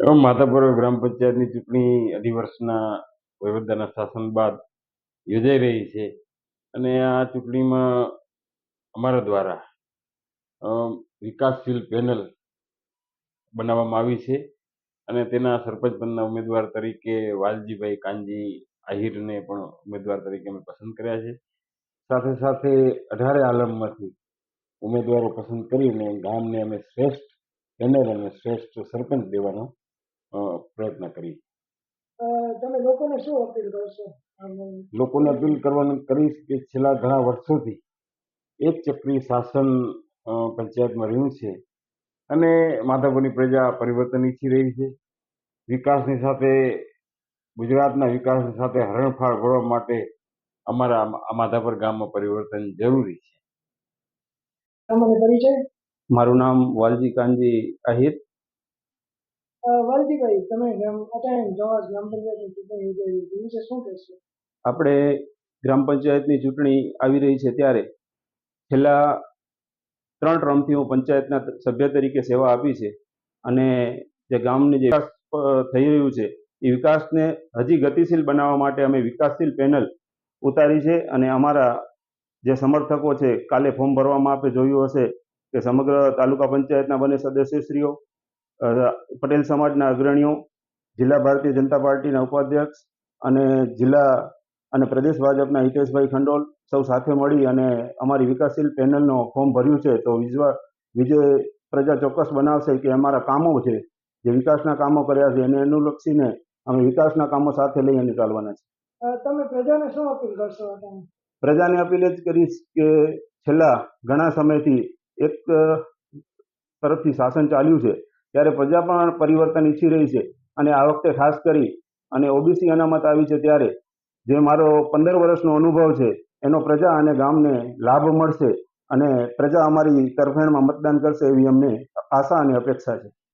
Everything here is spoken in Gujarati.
એમ માધાપર ગ્રામ પંચાયતની ચૂંટણી અઢી વર્ષના વહીવટદારના શાસન બાદ યોજાઈ રહી છે. અને આ ચૂંટણીમાં અમારા દ્વારા વિકાસશીલ પેનલ બનાવવામાં આવી છે અને તેના સરપંચ પદના ઉમેદવાર તરીકે વાલજીભાઈ કાનજી આહિરને પણ ઉમેદવાર તરીકે અમે પસંદ કર્યા છે. સાથે સાથે અઢારે આલમમાંથી ઉમેદવારો પસંદ કરીને ગામને અમે શ્રેષ્ઠ પેનલ અને શ્રેષ્ઠ સરપંચ દેવાનો પ્રયત્ન કરી. અ, તમે લોકોને શું અપીલ કરશો લોકોને અપીલ કરવાનું કરીશ કે છેલ્લા ઘણા વર્ષોથી એક ચક્રી શાસન પંચાયતમાં રહ્યું છે અને માધવપુરની પ્રજા પરિવર્તન ઈચ્છી રહી છે. વિકાસની સાથે ગુજરાતના વિકાસની સાથે હરણફાળ ભરવા માટે અમારા માધાપર ગામમાં પરિવર્તન જરૂરી છે. પરિચય? મારું નામ વાલજી કાનજી આહિર વાલજીભાઈ તમે અટાયણ જવાજ ગ્રામ પંચાયતની ચૂંટણી યોજાઈ છે. વિશે શું કહેશો? આપણે ગ્રામ પંચાયતની ચૂંટણી આવી રહી છે ત્યારે છેલ્લા ત્રણ ટર્મથી હું પંચાયતના સભ્ય તરીકે સેવા આપી છે અને જે ગામની જે વિકાસ થઈ રહ્યું છે એ વિકાસને હજી ગતિશીલ બનાવવા માટે અમે વિકાસશીલ પેનલ ઉતારી છે અને અમારા જે સમર્થકો છે કાલે ફોર્મ ભરવામાં આપે જોયું હશે કે સમગ્ર તાલુકા પંચાયતના બંને સદસ્યશ્રીઓ પટેલ સમાજના અગ્રણીઓ જિલ્લા ભારતીય જનતા પાર્ટીના ઉપાધ્યક્ષ અને જિલ્લા અને પ્રદેશ ભાજપના હિતેશભાઈ ખંડોલ સૌ સાથે મળી અને અમારી વિકાસશીલ પેનલનો ફોર્મ ભર્યું છે. તો વિજવા વિજય પ્રજા ચોક્કસ બનાવશે કે અમારા કામો છે જે વિકાસના કામો કર્યા છે એને અનુલક્ષીને અમે વિકાસના કામો સાથે લઈ અને ચાલવાના છે. તમે પ્રજાને શું અપીલ કરશો પ્રજાને અપીલ જ કરીશ કે છેલ્લા ઘણા સમયથી એક તરફથી શાસન ચાલ્યું છે. ત્યારે પ્રજા પણ પરિવર્તન ઈચ્છી રહી છે. અને આ વખતે ખાસ કરી અને ઓબીસી અનામત આવી છે ત્યારે જે મારો પંદર વર્ષનો અનુભવ છે, એનો પ્રજા અને ગામને લાભ મળશે અને પ્રજા અમારી તરફેણમાં મતદાન કરશે એવી અમને આશા અને અપેક્ષા છે.